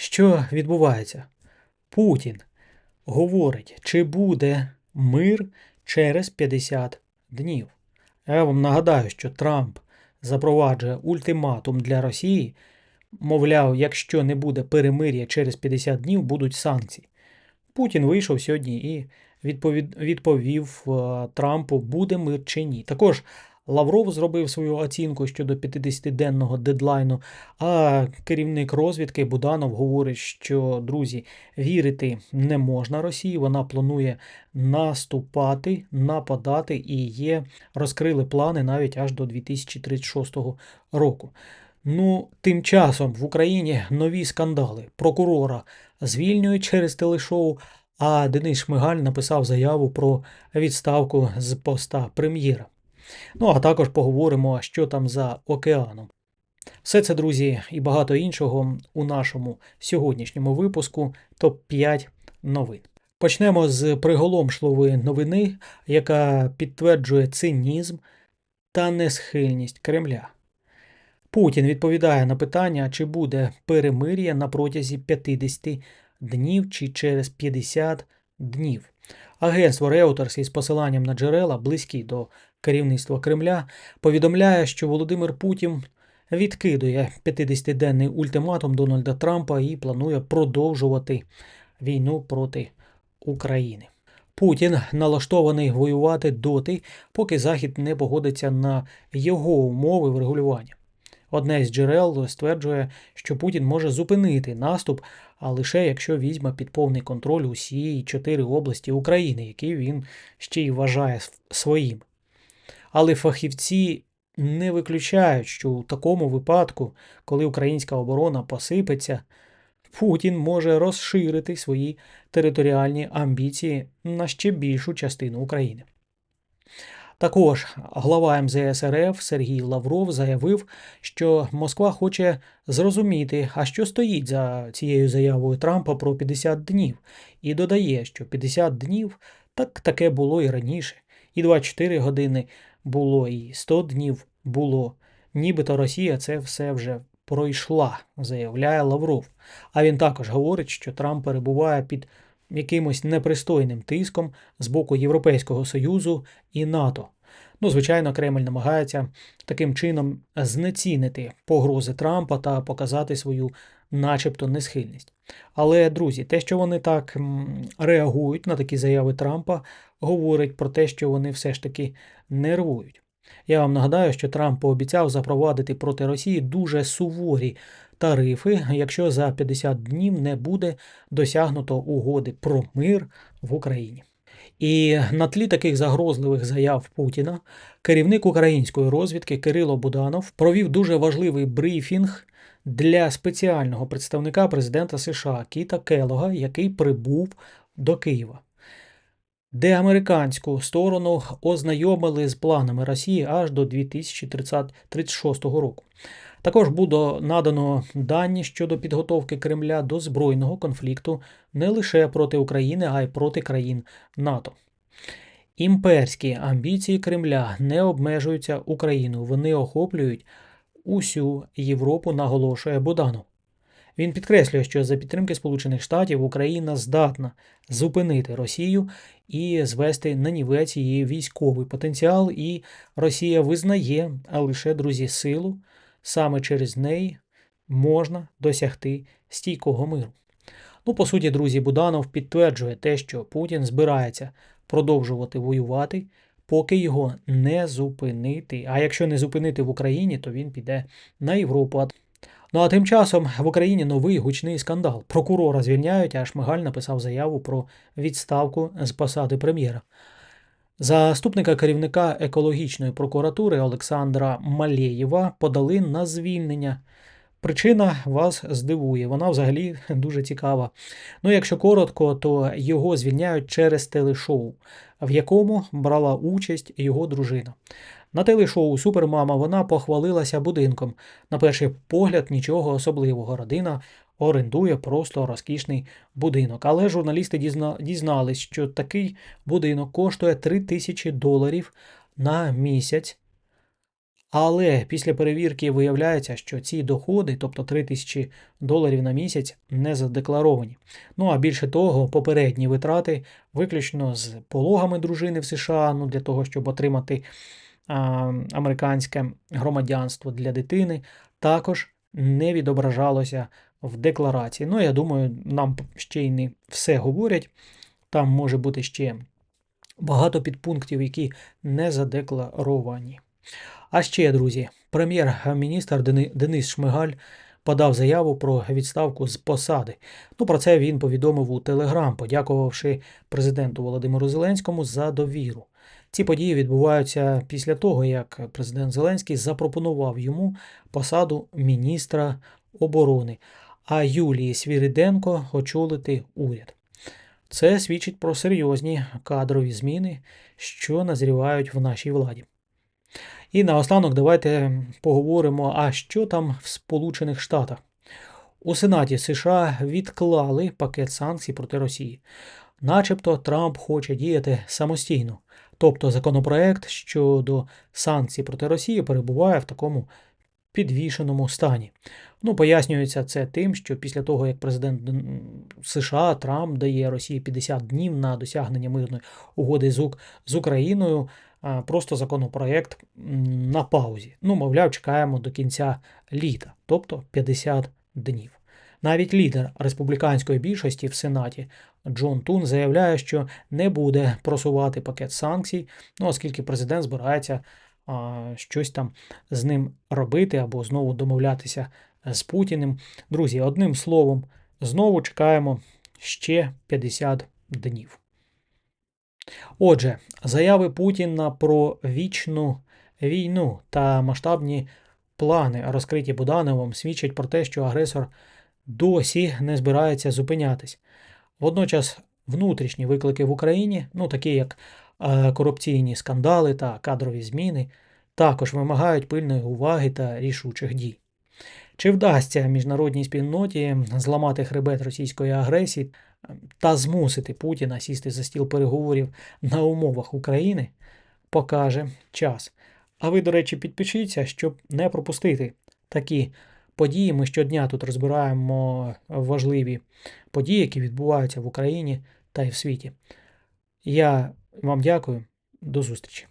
Що відбувається? Путін говорить, чи буде мир через 50 днів. Я вам нагадаю, що Трамп запроваджує ультиматум для Росії. Мовляв, якщо не буде перемир'я через 50 днів, будуть санкції. Путін вийшов сьогодні і відповід, відповів е, Трампу, буде мир чи ні. Також Лавров зробив свою оцінку щодо 50-денного дедлайну, а керівник розвідки Буданов говорить, що друзі, вірити не можна Росії. Вона планує наступати, нападати і є, розкрили плани навіть аж до 2036 року. Ну, тим часом в Україні нові скандали. Прокурора звільнюють через телешоу. А Денис Шмигаль написав заяву про відставку з поста прем'єра. Ну, а також поговоримо, що там за океаном. Все це, друзі, і багато іншого у нашому сьогоднішньому випуску топ-5 новин. Почнемо з приголомшливої новини, яка підтверджує цинізм та несхильність Кремля. Путін відповідає на питання, чи буде перемир'я на протязі 50 днів чи через 50 днів. Агентство Reuters із посиланням на джерела, близькі до керівництва Кремля, повідомляє, що Володимир Путін відкидує 50-денний ультиматум Дональда Трампа і планує продовжувати війну проти України. Путін налаштований воювати доти, поки Захід не погодиться на його умови врегулювання. Одне з джерел стверджує, що Путін може зупинити наступ, а лише якщо візьме під повний контроль усі чотири області України, які він ще й вважає своїм. Але фахівці не виключають, що у такому випадку, коли українська оборона посипеться, Путін може розширити свої територіальні амбіції на ще більшу частину України. Також глава МЗС РФ Сергій Лавров заявив, що Москва хоче зрозуміти, а що стоїть за цією заявою Трампа про 50 днів, і додає, що 50 днів так таке було і раніше, і 24 години було, і 100 днів було. Нібито Росія це все вже пройшла, заявляє Лавров. А він також говорить, що Трамп перебуває під якимось непристойним тиском з боку Європейського Союзу і НАТО. Ну, звичайно, Кремль намагається таким чином знецінити погрози Трампа та показати свою, начебто, несхильність. Але, друзі, те, що вони так реагують на такі заяви Трампа, говорить про те, що вони все ж таки нервують. Я вам нагадаю, що Трамп пообіцяв запровадити проти Росії дуже суворі тарифи, якщо за 50 днів не буде досягнуто угоди про мир в Україні. І на тлі таких загрозливих заяв Путіна керівник української розвідки Кирило Буданов провів дуже важливий брифінг для спеціального представника президента США Кіта Келога, який прибув до Києва, де американську сторону ознайомили з планами Росії аж до 2036 року. Також буде надано дані щодо підготовки Кремля до збройного конфлікту не лише проти України, а й проти країн НАТО. Імперські амбіції Кремля не обмежуються Україною, вони охоплюють усю Європу, наголошує Буданов. Він підкреслює, що за підтримки Сполучених Штатів Україна здатна зупинити Росію і звести на нівець її військовий потенціал, і Росія визнає лише друзі силу саме через неї можна досягти стійкого миру. Ну, по суті, друзі, Буданов підтверджує те, що Путін збирається продовжувати воювати, поки його не зупинити. А якщо не зупинити в Україні, то він піде на Європу. Ну а тим часом в Україні новий гучний скандал. Прокурора звільняють, а Шмигаль написав заяву про відставку з посади прем'єра. Заступника керівника екологічної прокуратури Олександра Малєєва подали на звільнення. Причина вас здивує, вона взагалі дуже цікава. Ну, якщо коротко, то його звільняють через телешоу, в якому брала участь його дружина. На телешоу Супермама вона похвалилася будинком. На перший погляд, нічого особливого. Родина орендує просто розкішний будинок. Але журналісти дізна... дізнались, що такий будинок коштує 3 тисячі доларів на місяць. Але після перевірки виявляється, що ці доходи, тобто 3 тисячі доларів на місяць, не задекларовані. Ну а більше того, попередні витрати виключно з пологами дружини в США, ну для того, щоб отримати а, американське громадянство для дитини, також не відображалося в декларації. Ну, я думаю, нам ще й не все говорять. Там може бути ще багато підпунктів, які не задекларовані. А ще, друзі, прем'єр-міністр Денис Шмигаль подав заяву про відставку з посади. Ну, про це він повідомив у Телеграм, подякувавши президенту Володимиру Зеленському за довіру. Ці події відбуваються після того, як президент Зеленський запропонував йому посаду міністра оборони, а Юлії Свіриденко очолити уряд. Це свідчить про серйозні кадрові зміни, що назрівають в нашій владі. І наостанок давайте поговоримо, а що там в Сполучених Штатах. У Сенаті США відклали пакет санкцій проти Росії. Начебто Трамп хоче діяти самостійно. Тобто законопроект щодо санкцій проти Росії перебуває в такому підвішеному стані. Ну, пояснюється це тим, що після того, як президент США Трамп дає Росії 50 днів на досягнення мирної угоди з, Ук- з Україною, просто законопроект на паузі. Ну, мовляв, чекаємо до кінця літа, тобто 50 днів. Навіть лідер республіканської більшості в Сенаті Джон Тун заявляє, що не буде просувати пакет санкцій, ну, оскільки президент збирається щось там з ним робити або знову домовлятися з Путіним. Друзі, одним словом, знову чекаємо ще 50 днів. Отже, заяви Путіна про вічну війну та масштабні плани, розкриті Будановим, свідчать про те, що агресор досі не збирається зупинятись. Водночас внутрішні виклики в Україні, ну такі як е, корупційні скандали та кадрові зміни, також вимагають пильної уваги та рішучих дій. Чи вдасться міжнародній спільноті зламати хребет російської агресії та змусити Путіна сісти за стіл переговорів на умовах України, покаже час. А ви, до речі, підпишіться, щоб не пропустити такі події. Ми щодня тут розбираємо важливі події, які відбуваються в Україні та й в світі. Я вам дякую. До зустрічі.